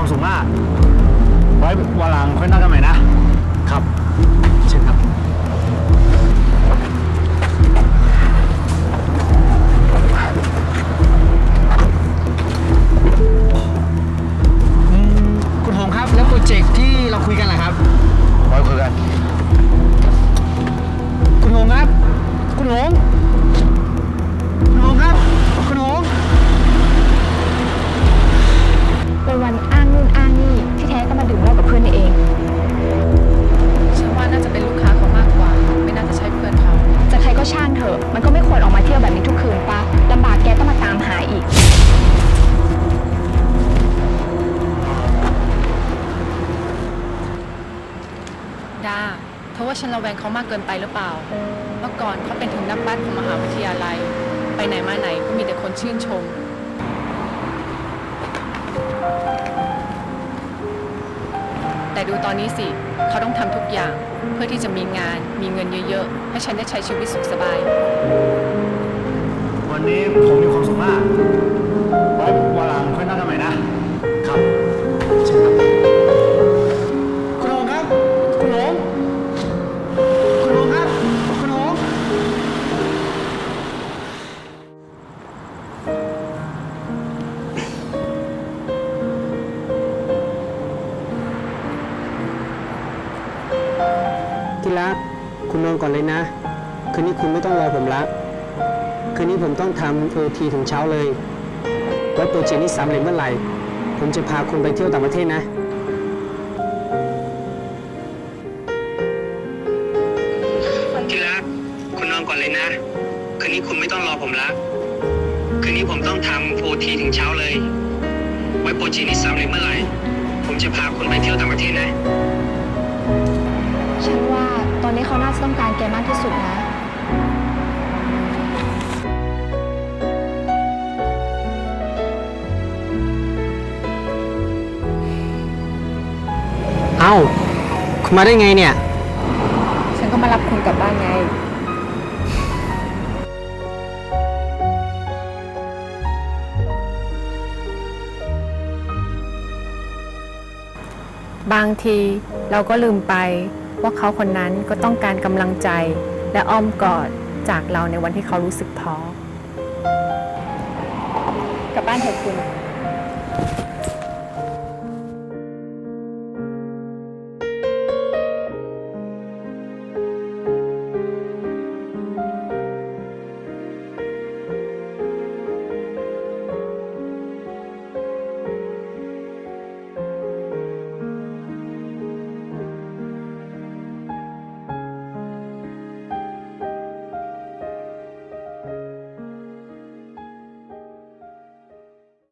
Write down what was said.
ความสุขมาก ไว้วันหลังค่อยนั่งกันใหม่นะครับ ว่าฉันระแวงเขามากเกินไปหรือเปล่า เมื่อก่อนเขาเป็นถึงนักบัสของมหาวิทยาลัย ไปไหนมาไหนก็มีแต่คนชื่นชม แต่ดูตอนนี้สิ เขาต้องทำทุกอย่างเพื่อที่จะมีงานมีเงินเยอะๆ ให้ฉันได้ใช้ชีวิตสุขสบาย วันนี้ผมมีความ ที่รัก คุณนอนก่อนเลยนะ คืนนี้คุณไม่ต้องรอผมละคืนนี้ผมต้องทำโอทีถึงเช้าเลยไว้โปรเจกต์นี้สำเร็จเมื่อไหร่ ผมจะพาคุณไปเที่ยวต่างประเทศนะ ที่รัก คุณนอนก่อนเลยนะ คืนนี้คุณไม่ต้องรอผมละคืนนี้ผมต้องทำโอทีถึงเช้าเลย ไว้โปรเจกต์นี้สำเร็จเมื่อไหร่ ผมจะพาคุณไปเที่ยวต่างประเทศนะาน่าจะต้องการแกมากที่สุดนะ เอ้า คุณมาได้ไงเนี่ย ฉันก็มารับคุณกลับบ้านไง บางทีเราก็ลืมไป ว่าเขาคนนั้นก็ต้องการกำลังใจและอ้อมกอดจากเราในวันที่เขารู้สึกท้อกลับบ้านเถอะคุณ